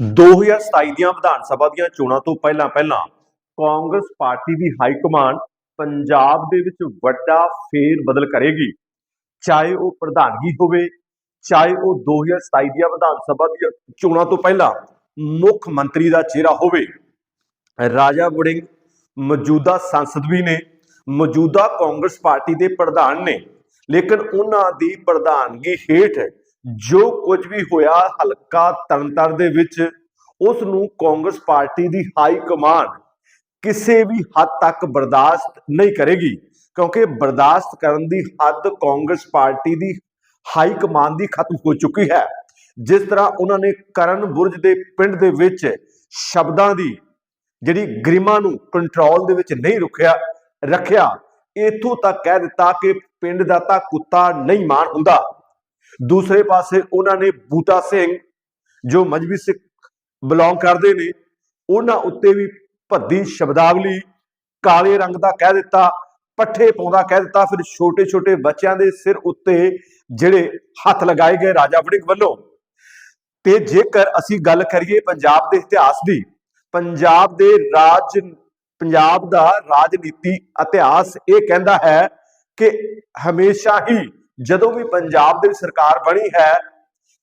2027 ਦੀਆਂ ਵਿਧਾਨ ਸਭਾ ਦੀਆਂ ਚੋਣਾਂ ਤੋਂ ਪਹਿਲਾਂ ਪਹਿਲਾਂ ਕਾਂਗਰਸ ਪਾਰਟੀ ਦੀ ਹਾਈ ਕਮਾਂਡ ਪੰਜਾਬ ਦੇ ਵਿੱਚ ਵੱਡਾ ਫੇਰ ਬਦਲ ਕਰੇਗੀ। ਚਾਹੇ ਉਹ ਪ੍ਰਧਾਨਗੀ ਹੋਵੇ, ਚਾਹੇ ਉਹ 2027 ਦੀਆਂ ਵਿਧਾਨ ਸਭਾ ਦੀਆਂ ਚੋਣਾਂ ਤੋਂ ਪਹਿਲਾਂ ਮੁੱਖ ਮੰਤਰੀ ਦਾ ਚਿਹਰਾ ਹੋਵੇ, ਰਾਜਾ ਵੜਿੰਗ ਮੌਜੂਦਾ ਸੰਸਦ ਵੀ ਨੇ, ਮੌਜੂਦਾ ਕਾਂਗਰਸ ਪਾਰਟੀ ਦੇ ਪ੍ਰਧਾਨ ਨੇ, ਲੇਕਿਨ ਉਹਨਾਂ ਦੀ ਪ੍ਰਧਾਨਗੀ ਹੇਠ ਜੋ ਕੁਝ ਵੀ ਹੋਇਆ ਹਲਕਾ ਤਰਨਤਾਰਨ ਦੇ ਵਿੱਚ ਉਸ ਨੂੰ ਕਾਂਗਰਸ ਪਾਰਟੀ ਦੀ ਹਾਈ ਕਮਾਂਡ ਕਿਸੇ ਵੀ ਹੱਦ ਤੱਕ ਬਰਦਾਸ਼ਤ ਨਹੀਂ ਕਰੇਗੀ, ਕਿਉਂਕਿ ਬਰਦਾਸ਼ਤ ਕਰਨ ਦੀ ਹੱਦ ਕਾਂਗਰਸ ਪਾਰਟੀ ਦੀ ਹਾਈ ਕਮਾਂਡ ਦੀ ਖਤਮ ਹੋ ਚੁੱਕੀ ਹੈ। ਜਿਸ ਤਰ੍ਹਾਂ ਉਹਨਾਂ ਨੇ ਕਰਨ ਬੁਰਜ ਦੇ ਪਿੰਡ ਦੇ ਵਿੱਚ ਸ਼ਬਦਾਂ ਦੀ ਜਿਹੜੀ ਗਰਿਮਾ ਨੂੰ ਕੰਟਰੋਲ ਦੇ ਵਿੱਚ ਨਹੀਂ ਰੁਕਿਆ, ਰੱਖਿਆ, ਇਥੋਂ ਤੱਕ ਕਹਿ ਦਿੱਤਾ ਕਿ ਪਿੰਡ ਦਾ ਤਾਂ ਕੁੱਤਾ ਨਹੀਂ ਮਾਣ ਹੁੰਦਾ। ਦੂਸਰੇ ਪਾਸੇ ਉਹਨਾਂ ਨੇ ਬੂਟਾ ਸਿੰਘ ਜੋ ਮਜਬੀ ਸਿੱਖ ਬਿਲੋਂਗ ਕਰਦੇ ਨੇ, ਉਹਨਾਂ ਉੱਤੇ ਵੀ ਭੱਦੀ ਸ਼ਬਦਾਵਲੀ ਕਾਲੇ ਰੰਗ ਦਾ ਕਹਿ ਦਿੱਤਾ, ਪੱਠੇ ਪਾਉਂਦਾ ਕਹਿ ਦਿੱਤਾ, ਫਿਰ ਛੋਟੇ ਛੋਟੇ ਬੱਚਿਆਂ ਦੇ ਸਿਰ ਉੱਤੇ ਜਿਹੜੇ ਹੱਥ ਲਗਾਏ ਗਏ ਰਾਜਾ ਵੜਿੰਗ ਵੱਲੋਂ। ਤੇ ਜੇਕਰ ਅਸੀਂ ਗੱਲ ਕਰੀਏ ਪੰਜਾਬ ਦੇ ਇਤਿਹਾਸ ਦੀ, ਪੰਜਾਬ ਦੇ ਰਾਜ, ਪੰਜਾਬ ਦਾ ਰਾਜਨੀਤੀ ਇਤਿਹਾਸ ਇਹ ਕਹਿੰਦਾ ਹੈ ਕਿ ਹਮੇਸ਼ਾ ਹੀ ਜਦੋਂ ਵੀ ਪੰਜਾਬ ਦੇ ਸਰਕਾਰ ਬਣੀ ਹੈ,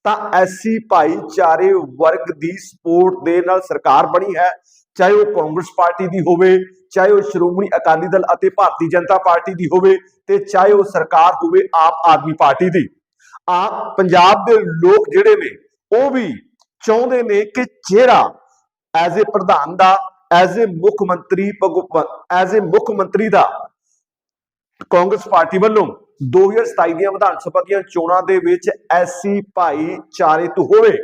ਤਾਂ ਐਸੀ ਭਾਈਚਾਰੇ ਵਰਗ ਦੀ ਸਪੋਰਟ ਦੇ ਨਾਲ ਸਰਕਾਰ ਬਣੀ ਹੈ। ਚਾਹੇ ਉਹ ਕਾਂਗਰਸ ਪਾਰਟੀ ਦੀ ਹੋਵੇ, ਚਾਹੇ ਉਹ ਸ਼੍ਰੋਮਣੀ ਅਕਾਲੀ ਦਲ ਅਤੇ ਭਾਰਤੀ ਜਨਤਾ ਪਾਰਟੀ ਦੀ ਹੋਵੇ ਤੇ ਚਾਹੇ ਉਹ ਸਰਕਾਰ ਹੋਵੇ ਆਪ ਆਦਮੀ ਪਾਰਟੀ ਦੀ। ਆ ਪੰਜਾਬ ਦੇ ਲੋਕ ਜਿਹੜੇ ਨੇ, ਉਹ ਵੀ ਚਾਹੁੰਦੇ ਨੇ ਕਿ ਚਿਹਰਾ ਐਜ਼ ਅ ਪ੍ਰਧਾਨ ਦਾ, ਐਜ਼ ਅ ਮੁੱਖ ਮੰਤਰੀ ਐਜ਼ ਅ ਮੁੱਖ ਮੰਤਰੀ ਦਾ ਕਾਂਗਰਸ ਪਾਰਟੀ ਵੱਲੋਂ 2027 ਦੀਆਂ ਵਿਧਾਨ ਸਭਾ ਦੀਆਂ ਚੋਣਾਂ ਦੇ ਵਿੱਚ ਐਸੀ ਭਾਈਚਾਰੇ ਤੋਂ ਹੋਵੇ।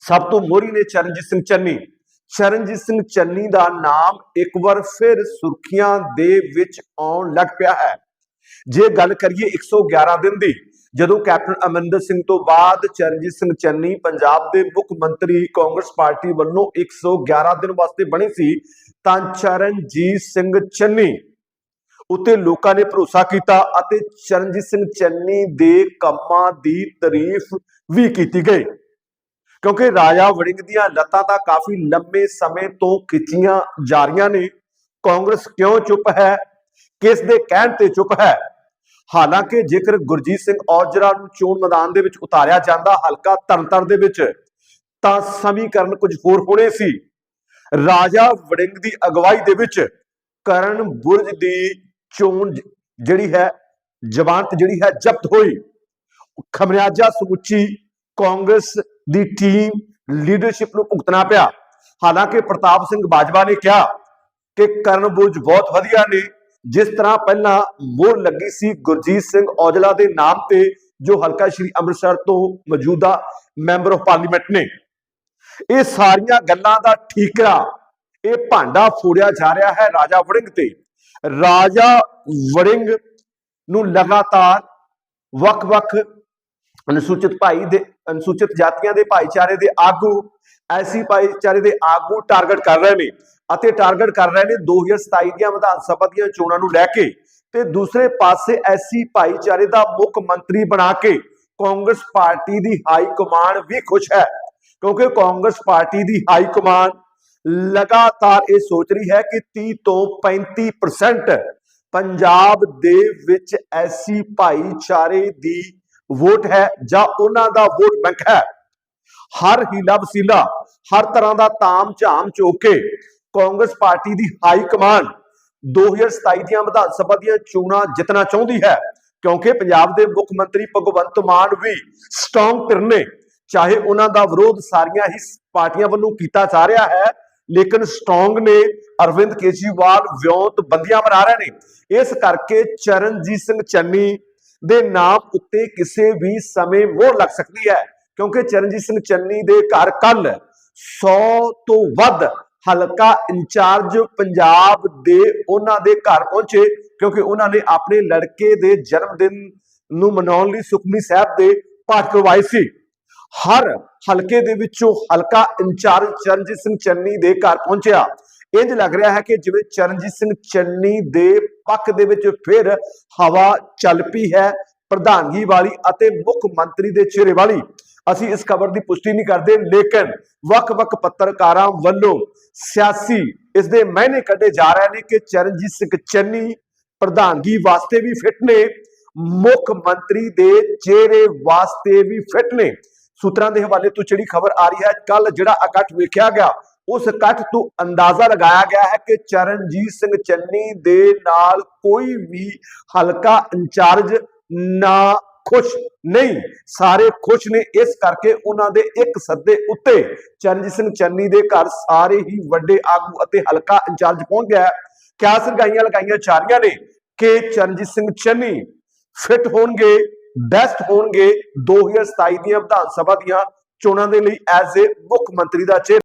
ਸਭ ਤੋਂ ਮੋਹਰੀ ਨੇ ਚਰਨਜੀਤ ਸਿੰਘ ਚੰਨੀ। ਚਰਨਜੀਤ ਸਿੰਘ ਚੰਨੀ ਦਾ ਨਾਮ ਇੱਕ ਵਾਰ ਫਿਰ ਸੁਰਖੀਆਂ ਦੇ ਵਿੱਚ ਆਉਣ ਲੱਗ ਪਿਆ ਹੈ। ਜੇ ਗੱਲ ਕਰੀਏ 111 ਦਿਨ ਦੀ, ਜਦੋਂ ਕੈਪਟਨ ਅਮਰਿੰਦਰ ਸਿੰਘ ਤੋਂ ਬਾਅਦ ਚਰਨਜੀਤ ਸਿੰਘ ਚੰਨੀ ਪੰਜਾਬ ਦੇ ਮੁੱਖ ਮੰਤਰੀ ਕਾਂਗਰਸ ਪਾਰਟੀ ਵੱਲੋਂ 111 ਦਿਨ ਵਾਸਤੇ ਬਣੇ ਸੀ, ਤਾਂ ਚਰਨਜੀਤ ਸਿੰਘ ਚੰਨੀ ਉੱਤੇ ਲੋਕਾਂ ਨੇ ਭਰੋਸਾ ਕੀਤਾ ਅਤੇ ਚਰਨਜੀਤ ਸਿੰਘ ਚੰਨੀ ਦੇ ਕੰਮਾਂ ਦੀ ਤਾਰੀਫ ਵੀ ਕੀਤੀ ਗਈ। ਕਿਉਂਕਿ ਰਾਜਾ ਵੜਿੰਗ ਦੀਆਂ ਲੱਤਾਂ ਤਾਂ ਕਾਫੀ ਲੰਬੇ ਸਮੇਂ ਤੋਂ ਖਿੱਚੀਆਂ ਜਾ ਰਹੀਆਂ ਨੇ। ਕਾਂਗਰਸ ਕਿਉਂ ਚੁੱਪ ਹੈ? ਕਿਸ ਦੇ ਕਹਿਣ ਤੇ ਚੁੱਪ ਹੈ? ਹਾਲਾਂਕਿ ਜੇਕਰ ਗੁਰਜੀਤ ਸਿੰਘ ਔਜਲਾ ਨੂੰ ਚੋਣ ਮੈਦਾਨ ਦੇ ਵਿੱਚ ਉਤਾਰਿਆ ਜਾਂਦਾ ਹਲਕਾ ਤਰਨਤਾਰਨ ਦੇ ਵਿੱਚ, ਤਾਂ ਸਮੀਕਰਨ ਕੁਝ ਹੋਰ ਹੋਣੇ ਸੀ। ਰਾਜਾ ਵੜਿੰਗ ਦੀ ਅਗਵਾਈ ਦੇ ਵਿੱਚ ਕਰਨ ਬੁਰਜ ਦੀ ਚੋਣ ਜਿਹੜੀ ਹੈ, ਜ਼ਮਾਨਤ ਜਿਹੜੀ ਹੈ ਜ਼ਬਤ ਹੋਈ। ਖਮਰਿਆਜਾ ਸਮੁੱਚੀ ਕਾਂਗਰਸ ਦੀ ਟੀਮ ਲੀਡਰਸ਼ਿਪ ਨੂੰ ਭੁਗਤਣਾ ਪਿਆ। ਹਾਲਾਂਕਿ ਪ੍ਰਤਾਪ ਸਿੰਘ ਬਾਜਵਾ ਨੇ ਕਿਹਾ ਕਿ ਕਰਨ ਬੁਰਜ ਬਹੁਤ ਵਧੀਆ ਨੇ। ਜਿਸ ਤਰ੍ਹਾਂ ਪਹਿਲਾਂ ਮੋਹਰ ਲੱਗੀ ਸੀ ਗੁਰਜੀਤ ਸਿੰਘ ਔਜਲਾ ਦੇ ਨਾਮ ਤੇ, ਜੋ ਹਲਕਾ ਸ਼੍ਰੀ ਅੰਮ੍ਰਿਤਸਰ ਤੋਂ ਮੌਜੂਦਾ ਮੈਂਬਰ ਆਫ ਪਾਰਲੀਮੈਂਟ ਨੇ। ਇਹ ਸਾਰੀਆਂ ਗੱਲਾਂ ਦਾ ਠੀਕਰਾ, ਇਹ ਭਾਂਡਾ ਫੋੜਿਆ ਜਾ ਰਿਹਾ ਹੈ ਰਾਜਾ ਵੜਿੰਗ ਤੇ। ਰਾਜਾ ਵੜਿੰਗ ਨੂੰ ਲਗਾਤਾਰ ਵੱਖ-ਵੱਖ ਅਨੁਸੂਚਿਤ ਭਾਈ ਦੇ, ਅਨੁਸੂਚਿਤ ਜਾਤੀਆਂ ਦੇ ਭਾਈਚਾਰੇ ਦੇ ਆਗੂ, ਐਸੀ ਭਾਈਚਾਰੇ ਦੇ ਆਗੂ ਟਾਰਗੇਟ ਕਰ ਰਹੇ ਨੇ ਅਤੇ ਟਾਰਗੇਟ ਕਰ ਰਹੇ ਨੇ 2027 ਦੀਆਂ ਵਿਧਾਨ ਸਭਾ ਦੀਆਂ ਚੋਣਾਂ ਨੂੰ ਲੈ ਕੇ ਤੇ ਦੂਸਰੇ ਪਾਸੇ ਐਸੀ ਭਾਈਚਾਰੇ ਦਾ ਮੁੱਖ ਮੰਤਰੀ ਬਣਾ ਕੇ ਕਾਂਗਰਸ ਪਾਰਟੀ ਦੀ ਹਾਈ ਕਮਾਂਡ ਵੀ ਖੁਸ਼ ਹੈ ਕਿਉਂਕਿ ਕਾਂਗਰਸ ਪਾਰਟੀ ਦੀ ਹਾਈ ਕਮਾਂਡ ਲਗਾਤਾਰ ਇਹ ਸੋਚ ਰਹੀ ਹੈ ਕਿ 30 ਤੋਂ 35% ਪੰਜਾਬ ਦੇ ਵਿੱਚ ਐਸੀ ਭਾਈਚਾਰੇ ਦੀ ਵੋਟ ਹੈ ਜਾਂ ਉਹਨਾਂ ਦਾ ਵੋਟ ਬੈਂਕ ਹੈ। ਹਰ ਹੀਲਾ ਵਸੀਲਾ, ਹਰ ਤਰ੍ਹਾਂ ਦਾ ਤਾਮ ਝਾਮ ਚੋਕ ਕਾਂਗਰਸ ਪਾਰਟੀ ਦੀ ਹਾਈ ਕਮਾਂਡ 2027 ਦੀਆਂ ਵਿਧਾਨ ਸਭਾ ਦੀਆਂ ਚੋਣਾਂ ਜਿੱਤਣਾ ਚਾਹੁੰਦੀ ਹੈ, ਕਿਉਂਕਿ ਪੰਜਾਬ ਦੇ ਮੁੱਖ ਮੰਤਰੀ ਭਗਵੰਤ ਮਾਨ ਵੀ ਸਟਰੋਂਗ ਧਿਰ ਨੇ, ਚਾਹੇ ਉਹਨਾਂ ਦਾ ਵਿਰੋਧ ਸਾਰੀਆਂ ਹੀ ਪਾਰਟੀਆਂ ਵੱਲੋਂ ਕੀਤਾ ਜਾ ਰਿਹਾ ਹੈ ਲੇਕਿਨ ਸਟਰੋਂਗ ਨੇ ਅਰਵਿੰਦ ਕੇਜਰੀਵਾਲ ਵਿਉਂਤ ਬੰਦੀਆਂ ਬਣਾ ਰਹੇ ਨੇ। ਇਸ ਕਰਕੇ ਚਰਨਜੀਤ ਸਿੰਘ ਚੰਨੀ ਦੇ ਨਾਮ ਉੱਤੇ ਕਿਸੇ ਵੀ ਸਮੇਂ ਮੋਹਰ ਲੱਗ ਸਕਦੀ ਹੈ, ਕਿਉਂਕਿ ਚਰਨਜੀਤ ਸਿੰਘ ਚੰਨੀ ਦੇ ਘਰ ਕੱਲ 100 ਤੋਂ ਵੱਧ ਹਲਕਾ ਇੰਚਾਰਜ ਪੰਜਾਬ ਦੇ ਉਹਨਾਂ ਦੇ ਘਰ ਪਹੁੰਚੇ, ਕਿਉਂਕਿ ਉਹਨਾਂ ਨੇ ਆਪਣੇ ਲੜਕੇ ਦੇ ਜਨਮ ਦਿਨ ਨੂੰ ਮਨਾਉਣ ਲਈ ਸੁਖਮਨੀ ਸਾਹਿਬ ਦੇ ਪਾਠ ਕਰਵਾਏ ਸੀ। ਹਰ ਹਲਕੇ ਦੇ ਵਿੱਚੋਂ ਹਲਕਾ ਇੰਚਾਰਜ ਚਰਨਜੀਤ ਸਿੰਘ ਚੰਨੀ ਦੇ ਘਰ ਪਹੁੰਚਿਆ। ਇੰਜ ਲੱਗ ਰਿਹਾ ਹੈ ਕਿ ਜਿਵੇਂ ਚਰਨਜੀਤ ਸਿੰਘ ਚੰਨੀ ਦੇ ਪੱਖ ਦੇ ਵਿੱਚ ਫਿਰ ਹਵਾ ਚੱਲ ਪਈ ਹੈ ਪ੍ਰਧਾਨਗੀ ਵਾਲੀ ਅਤੇ ਮੁੱਖ ਮੰਤਰੀ ਦੇ ਚਿਹਰੇ ਵਾਲੀ। ਅਸੀਂ ਇਸ ਖਬਰ ਦੀ ਪੁਸ਼ਟੀ ਨਹੀਂ ਕਰਦੇ, ਲੇਕਿਨ ਵੱਖ-ਵੱਖ ਪੱਤਰਕਾਰਾਂ ਵੱਲੋਂ ਸਿਆਸੀ ਇਸ ਦੇ ਮਾਇਨੇ ਕੱਢੇ ਜਾ ਰਹੇ ਨੇ ਕਿ ਚਰਨਜੀਤ ਸਿੰਘ ਚੰਨੀ ਪ੍ਰਧਾਨਗੀ ਵਾਸਤੇ ਵੀ ਫਿੱਟ ਨੇ, ਮੁੱਖ ਮੰਤਰੀ ਦੇ ਚਿਹਰੇ ਵਾਸਤੇ ਵੀ ਫਿੱਟ ਨੇ। ਸੂਤਰਾਂ ਦੇ ਹਵਾਲੇ ਤੋਂ ਜਿਹੜੀ ਖਬਰ ਆ ਰਹੀ ਹੈ ਕੱਲ ਜਿਹੜਾ ਇਕੱਠ ਵੇਖਿਆ ਗਿਆ, ਉਸ ਇਕੱਠ ਤੋਂ ਅੰਦਾਜ਼ਾ ਲਗਾਇਆ ਗਿਆ ਹੈ ਕਿ ਚਰਨਜੀਤ ਸਿੰਘ ਚੰਨੀ ਦੇ ਨਾਲ ਕੋਈ ਵੀ ਹਲਕਾ ਇੰਚਾਰਜ ਨਾ ਖੁਸ਼ ਨਹੀਂ। ਸਾਰੇ ਖੁਸ਼ ਨੇ, ਇਸ ਕਰਕੇ ਉਹਨਾਂ ਦੇ ਇੱਕ ਸੱਦੇ ਉੱਤੇ ਚਰਨਜੀਤ ਸਿੰਘ ਚੰਨੀ ਦੇ ਘਰ ਸਾਰੇ ਹੀ ਵੱਡੇ ਆਗੂ ਅਤੇ ਹਲਕਾ ਇੰਚਾਰਜ ਪਹੁੰਚ ਗਿਆ ਕਿਆ ਕਿਆਸ ਲਗਾਈਆਂ ਲਗਾਈਆਂ ਜਾ ਰਹੀਆਂ ਨੇ ਕਿ ਚਰਨਜੀਤ ਸਿੰਘ ਚੰਨੀ ਫਿੱਟ ਹੋਣਗੇ। ਬੈਸਟ ਹੋਣਗੇ 2027 ਦੀਆਂ ਵਿਧਾਨ ਸਭਾ ਦੀਆਂ ਚੋਣਾਂ ਦੇ ਲਈ ਐਜ਼ ਏ ਮੁੱਖ ਮੰਤਰੀ ਦਾ ਚਿਹਰਾ।